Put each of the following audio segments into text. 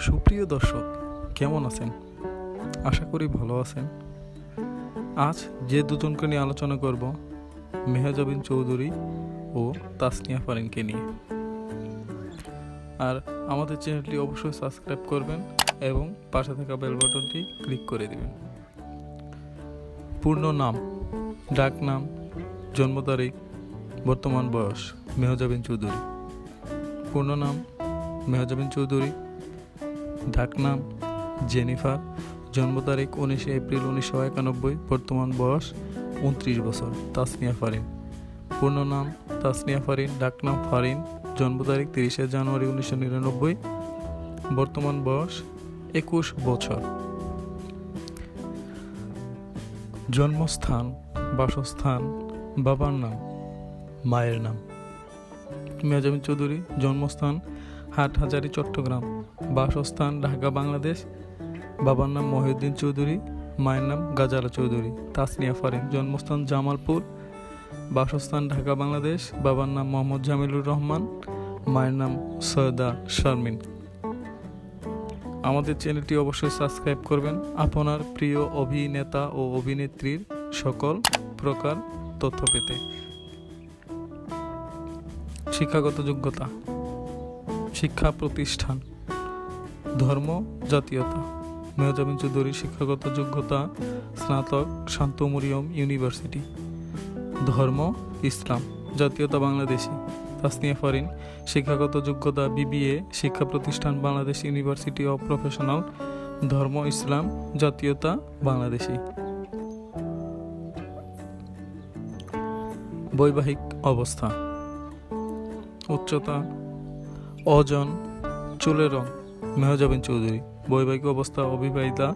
সুপ্রিয় দর্শক, কেমন আছেন? আশা করি ভালো আছেন। আজ যে দুজনকে নিয়ে আলোচনা করব, মেহজাবিন চৌধুরী ও তাসনিয়া ফারিনকে নিয়ে। আর আমাদের চ্যানেলটি অবশ্যই সাবস্ক্রাইব করবেন এবং পাশে থাকা বেল বাটনটি ক্লিক করে দিবেন। পূর্ণ নাম, ডাক নাম, জন্ম তারিখ, বর্তমান বয়স, মেহজাবিন চৌধুরী। পূর্ণ নাম, মেহজাবিন চৌধুরী। ডাকনাম জেনিফার, জন্ম তারিখ উনিশে এপ্রিল উনিশশো একানব্বই, বর্তমান বয়স উনত্রিশ বছর, তাসনিয়া ফারিন। পূর্ণ নাম তাসনিয়া ফারিন, ডাকনাম ফারিন, জন্ম তারিখ তিরিশে জানুয়ারি উনিশশো নিরানব্বই, বর্তমান বয়স একুশ বছর। জন্মস্থান, বাসস্থান, বাবার নাম, মায়ের নাম। মেজামিন চৌধুরী, জন্মস্থান হাটহাজারি, চট্টগ্রাম। বাসস্থান, ঢাকা, বাংলাদেশ। বাবার নাম মহিউদ্দিন চৌধুরী, মায়ের নাম গাজালা চৌধুরী। তাসনিয়া ফারিন জন্মস্থান জামালপুর। বাসস্থান, ঢাকা, বাংলাদেশ। বাবার নাম মোহাম্মদ জামিলুর রহমান, মায়ের নাম সৈয়দা শারমিন। আমাদের চ্যানেলটি অবশ্যই সাবস্ক্রাইব করবেন। আপনার প্রিয় অভিনেতা ও অভিনেত্রীর সকল প্রকার তথ্য পেতে। শিক্ষাগত যোগ্যতা। শিক্ষা প্রতিষ্ঠান। ধর্ম, জাতীয়তা। মেহজাবিন চৌধুরী শিক্ষাগত যোগ্যতা, স্নাতক শান্ত মরিয়ম ইউনিভার্সিটি। ধর্ম, ইসলাম, জাতীয়তা বাংলাদেশি। তাসনিয়া ফারিন, শিক্ষাগত যোগ্যতা, বিবিএ, শিক্ষা প্রতিষ্ঠান বাংলাদেশ ইউনিভার্সিটি অফ প্রফেশনাল। ধর্ম, ইসলাম, জাতীয়তা বাংলাদেশি। বৈবাহিক অবস্থা। উচ্চতা অজন, চুলের রং। মেহজাবিন চৌধুরী। বৈবাহিক অবস্থা অবিবাহিতা।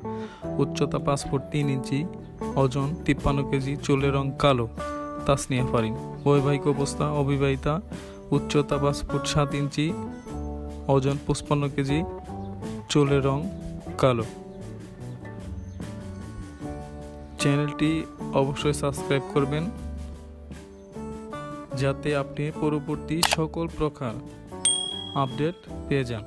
উচ্চতা পাঁচ ফুট তিন ইঞ্চি। ওজন তিপ্পান্ন কেজি, চুলের রং কালো। তাসনিয়া ফারিন। বৈবাহিক অবস্থা অবিবাহিতা। উচ্চতা পাঁচ ফুট সাত ইঞ্চি। ওজন পঁচপান্ন কেজি, চুলের রং কালো। চ্যানেলটি অবশ্যই সাবস্ক্রাইব করবেন। যাতে আপনি পরবর্তী সকল প্রকার আপডেট পেয়ে যান।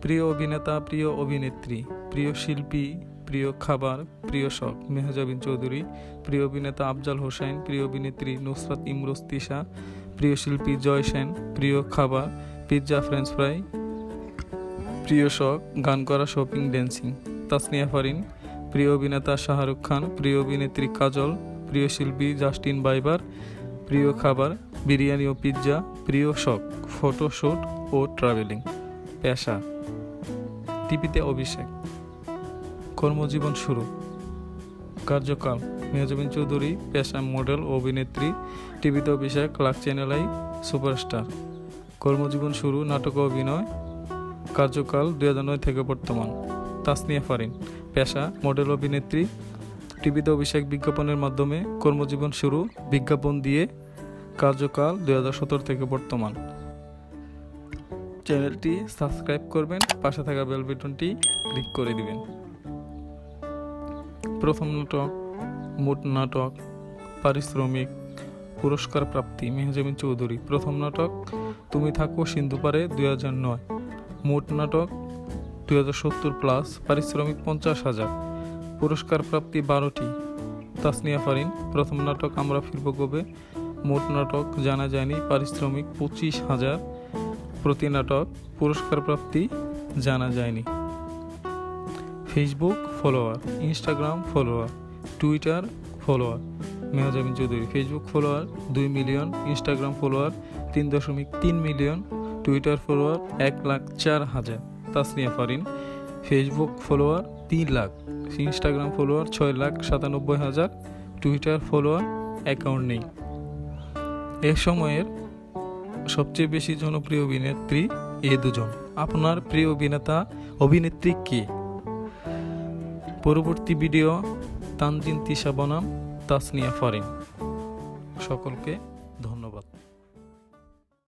প্রিয় অভিনেতা, প্রিয় অভিনেত্রী, প্রিয় শিল্পী, প্রিয় খাবার, প্রিয় শখ, মেহজাবিন চৌধুরী, প্রিয় অভিনেতা আফজাল হোসেন, প্রিয় অভিনেত্রী নুসরাত ইমরোজ তিশা, প্রিয় শিল্পী জয় সেন, প্রিয় খাবার, পিৎজা ফ্রেঞ্চ ফ্রাই, প্রিয় শখ, গান করা শপিং ড্যান্সিং, তাসনিয়া ফারিন, প্রিয় অভিনেতা শাহরুখ খান, প্রিয় অভিনেত্রী কাজল, প্রিয় শিল্পী জাস্টিন বাইবার প্রিয় খাবার, বিরিয়ানি ও পিৎজা, প্রিয় শখ ফটোশ্যুট ও ট্রাভেলিং। পেশা টিভিতে অভিষেক। কর্মজীবন শুরু। কার্যকাল মেহজাবিন চৌধুরী, পেশা মডেল ও অভিনেত্রী, টিভিতে অভিষেক লাক চ্যানেল আই, সুপারস্টার। কর্মজীবন শুরু, নাটক অভিনয়। কার্যকাল দু হাজার নয় থেকে বর্তমান। তাসনিয়া ফারিন, পেশা মডেল অভিনেত্রী টিভিতে অভিষেক বিজ্ঞাপনের মাধ্যমে কর্মজীবন শুরু, বিজ্ঞাপন দিয়ে কার্যকাল দুই হাজার সতেরো থেকে বর্তমান। চ্যানেলটি সাবস্ক্রাইব করবেন, পাশে থাকা বেল বাটনটি ক্লিক করে দিবেন। প্রথম নাটক, মোট নাটক, পারিশ্রমিক, পুরস্কার প্রাপ্তি, মেহজামিন চৌধুরী। প্রথম নাটক, তুমি থাকো সিন্ধু পারে দুই হাজার নয়। মোট নাটক, দুই হাজার সত্তর প্লাস, পারিশ্রমিক পঞ্চাশ হাজার। পুরস্কার প্রাপ্তি বারোটি। তাসনিয়া ফারিন, প্রথম নাটক আমরা ফিরব কবে? মোট নাটক জানা যায়নি, পারিশ্রমিক পঁচিশ হাজার। প্রতি নাটক পুরস্কার প্রাপ্তি জানা যায়নি। Facebook follower, Instagram follower, Twitter follower Mehzabien Chowdhury. Facebook follower, দুই মিলিয়ন। ইনস্টাগ্রাম ফলোয়ার, তিন দশমিক তিন মিলিয়ন। টুইটার ফলোয়ার, এক লাখ চার হাজার। তাসনিয়া ফারিন, ফেসবুক ফলোয়ার তিন লাখ। ইনস্টাগ্রাম ফলোয়ার ছয় লাখ সাতানব্বই হাজার। টুইটার ফলোয়ার অ্যাকাউন্ট নেই। এ সময়ের সবচেয়ে বেশি জনপ্রিয় অভিনেত্রী এ দুজন। আপনার প্রিয় অভিনেতা, অভিনেত্রী কে? পরবর্তী ভিডিও তানজিন তিশা বনাম, তাসনিয়া ফারিন সকলকে